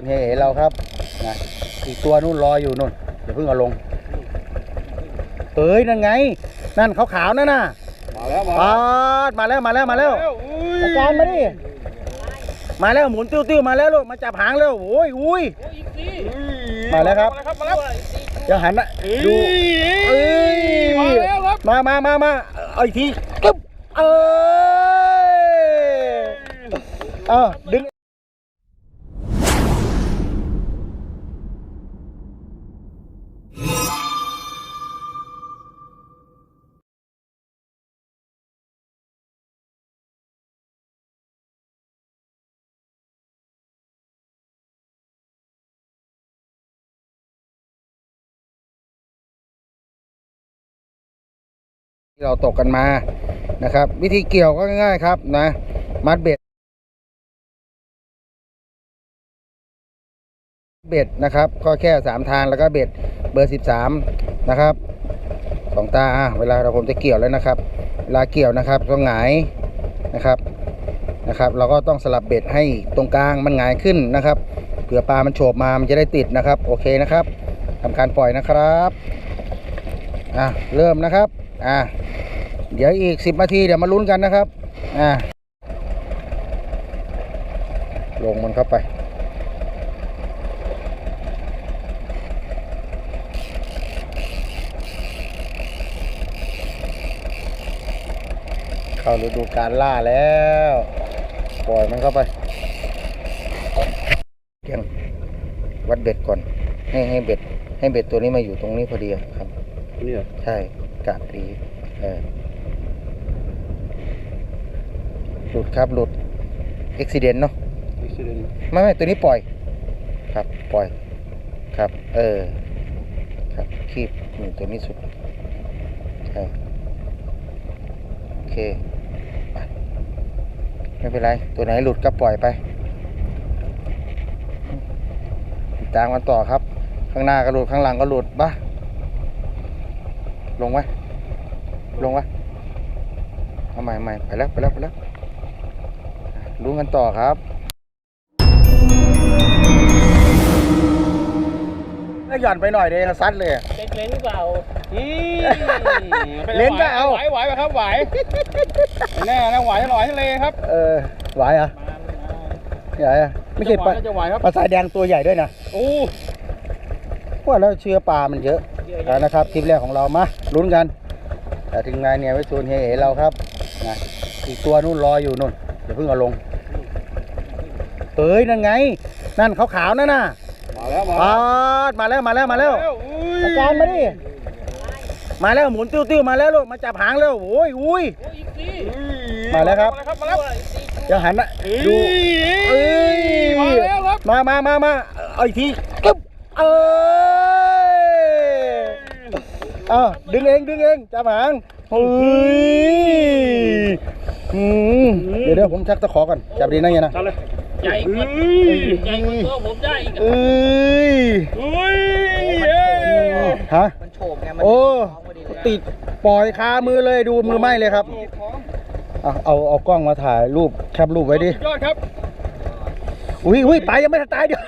คุณเห็นเราครับนะอีกตัวนู่นรออยู่นู่นเดี๋ยวเพิ่งเอาลงเอ้ยนั่นไง นั่นขาวๆนั่นน่ะมาแล้วมาปาดมาแล้วมาแล้วมาแล้วอาจารย์มาดิมาแล้วหมุนติ้วๆมาแล้วลูกมาจับหางแล้วโอ้ยอุ้ยมาแล้วครับมาแล้วยังหันนะดูเอ้ยมาแล้วครับมามามามาเอาอีกทีกึ๊บเอ้ยเออดึง ที่เราตกกันมานะครับ วิธีเกี่ยวก็ง่ายๆครับนะ มัดเบ็ด เบ็ดนะครับ ก็แค่สามทางแล้วก็เบ็ดเบอร์สิบสามนะครับสองตาเวลาเราผมจะเกี่ยวแล้วนะครับเวลาเกี่ยวนะครับก็หงายนะครับนะครับ เราก็ต้องสลับเบ็ดให้ตรงกลางมันหงายขึ้นนะครับเผื่อปลามันโฉบมามันจะได้ติดนะครับ โอเคนะครับทำการปล่อยนะครับอะเริ่มนะครับอะ เดี๋ยวอีกสิบนาทีเดี๋ยวมาลุ้นกันนะครับ อ่า ลงมันเข้าไป เข้าฤดูการล่าแล้ว ปล่อยมันเข้าไปเกียงวัดเบ็ดก่อน ให้ให้เบ็ด ให้เบ็ดตัวนี้มาอยู่ตรงนี้พอดีอะครับ เนี่ย ใช่กะดีเออ หลุดครับหลุดอุบิเหตุเนาะอุบิเหตุไม่ไม่ตัวนี้ปล่อย ครับปล่อย ครับ เออ ครับคีบนี่ตัวนี้สุดใช่โอเคไปไม่เป็นไร ตัวไหนหลุดก็ปล่อยไปติดตามกันต่อครับ ข้างหน้าก็หลุดข้างหลังก็หลุดบ้าลงไหมลงไหมเอาใหม่ใหม่ไปแล้วไปแล้วไปแล้ว ลุ้นกันต่อครับก็หย่อนไปหน่อยเดียวซัดเลยอะเล็กเล้นหรือเปล่าอืมเล่นก็เอา ไหวไหวไหวครับไหวแน่นะไหวหลอยทะเลครับเออไหวเหรอะมาเลยนะไหวเหรอะไม่ใช่ปลาจะจะไหวครับปลาสายแดงตัวใหญ่ด้วยนะโอ้ว่าแล้วเชื้อปลามันเยอะเยอะแล้วนะครับคลิปแรกของเรามาลุ้นกัน แต่ถึงงานเนี่ยไว้ชวนเฮเอเราครับนะอีกตัวนู่นรออยู่นู่นเดี๋ยวเพิ่งเอาลง เอ้ยนั่นไง นั่นขาวๆนั่นน่ะมาแล้วมาปาดมาแล้วมาแล้วมาแล้วอุ้ยอาจารย์มาดิมาแล้วหมุนติ้วๆมาแล้วลูกมาจับหางแล้วโอ้ยอุ้ยโอ้ยอีกสิมาแล้วครับมาแล้วครับมาแล้วยังหันนะดูเอ้ยมาแล้วครับมามามามาเอาอีกทีกึ๊บเอ้ยเอ้าดึงเองดึงเองจับหางเฮ้ยอืมเดี๋ยวเดี๋ยวผมชักตะขอก่อนจับดีนะเนี่ยนะจับเลย ใหญ่กว่าเอ้ยใหญ่กว่าตัวผมได้อีกเอ้ยอุ้ยเอ้ยฮะมันโฉบไงมันโอ้ท้องพอดีเลยติดปล่อยคามือเลยดูมือไหม้เลยครับเอาเอาเอากล้องมาถ่ายรูปแคปรูปไว้ดิสุดยอดครับอุ้ยอุ้ยตายยังไม่ทันตายเดี๋ยว